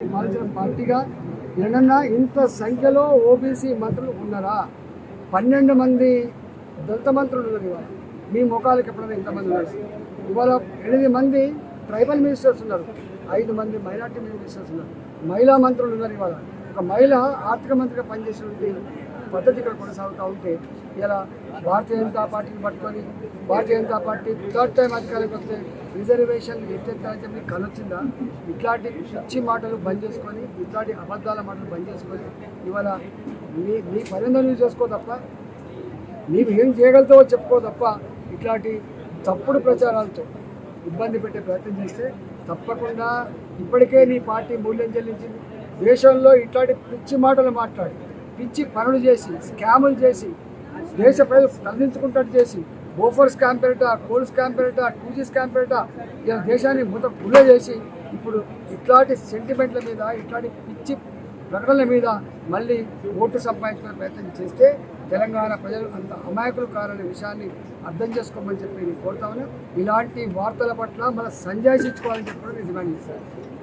మార్చిన పార్టీగా ఎన్నన్నా ఇంత సంఖ్యలో ఓబీసీ మంత్రులు ఉన్నారా? పన్నెండు మంది దళిత మంత్రులు ఉన్నారు ఇవాళ. మీ ముఖాలకు ఎప్పుడైనా ఇంతమంది ఉన్నారు? ఇవాళ ఎనిమిది మంది ట్రైబల్ మినిస్టర్స్ ఉన్నారు. ఐదు మంది మైనార్టీ మినిస్టర్స్ ఉన్నారు. మహిళా మంత్రులు ఉన్నారు ఇవాళ. ఒక మహిళ ఆర్థిక మంత్రిగా పనిచేసినటువంటి పద్ధతి ఇక్కడ కొనసాగుతూ ఉంటే ఇలా భారతీయ జనతా పార్టీని పట్టుకొని Bharatiya Janata party third time అధికారికి వస్తే రిజర్వేషన్ ఎత్తెత్తాలని చెప్పి కలొచ్చిందా? ఇట్లాంటి పిచ్చి మాటలు బంద్ చేసుకొని ఇట్లాంటి అబద్ధాల మాటలు బంద్ చేసుకొని ఇవాళ మీ నీ పనిందో నువ్వు చేసుకో తప్ప నీవు ఏం చేయగలుగుతావో చెప్పుకో తప్ప ఇట్లాంటి తప్పుడు ప్రచారాలతో ఇబ్బంది పెట్టే ప్రయత్నం చేస్తే తప్పకుండా ఇప్పటికే నీ పార్టీ మూల్యం చెల్లించింది. దేశంలో ఇట్లాంటి పిచ్చి మాటలు మాట్లాడి పిచ్చి పనులు చేసి స్కాములు చేసి దేశ ప్రజలు తరలించుకుంటట్టు చేసి బోఫర్ స్కామ్ పేరిట కోల్ స్కామ్ పేరిట టూ జీ స్కామ్ పేరిట ఇలా దేశాన్ని మొత్తం గుళ్ళ చేసి ఇప్పుడు ఇట్లాంటి సెంటిమెంట్ల మీద ఇట్లాంటి పిచ్చి ప్రకటనల మీద మళ్ళీ ఓటు సంపాదించుకునే ప్రయత్నం చేస్తే తెలంగాణ ప్రజలు అంత అమాయకులు కారనే విషయాన్ని అర్థం చేసుకోమని చెప్పి నేను కోరుతాను ఇలాంటి వార్తల పట్ల మన సంజాయించుకోవాలని చెప్పి నేను డిమాండ్ చేశాను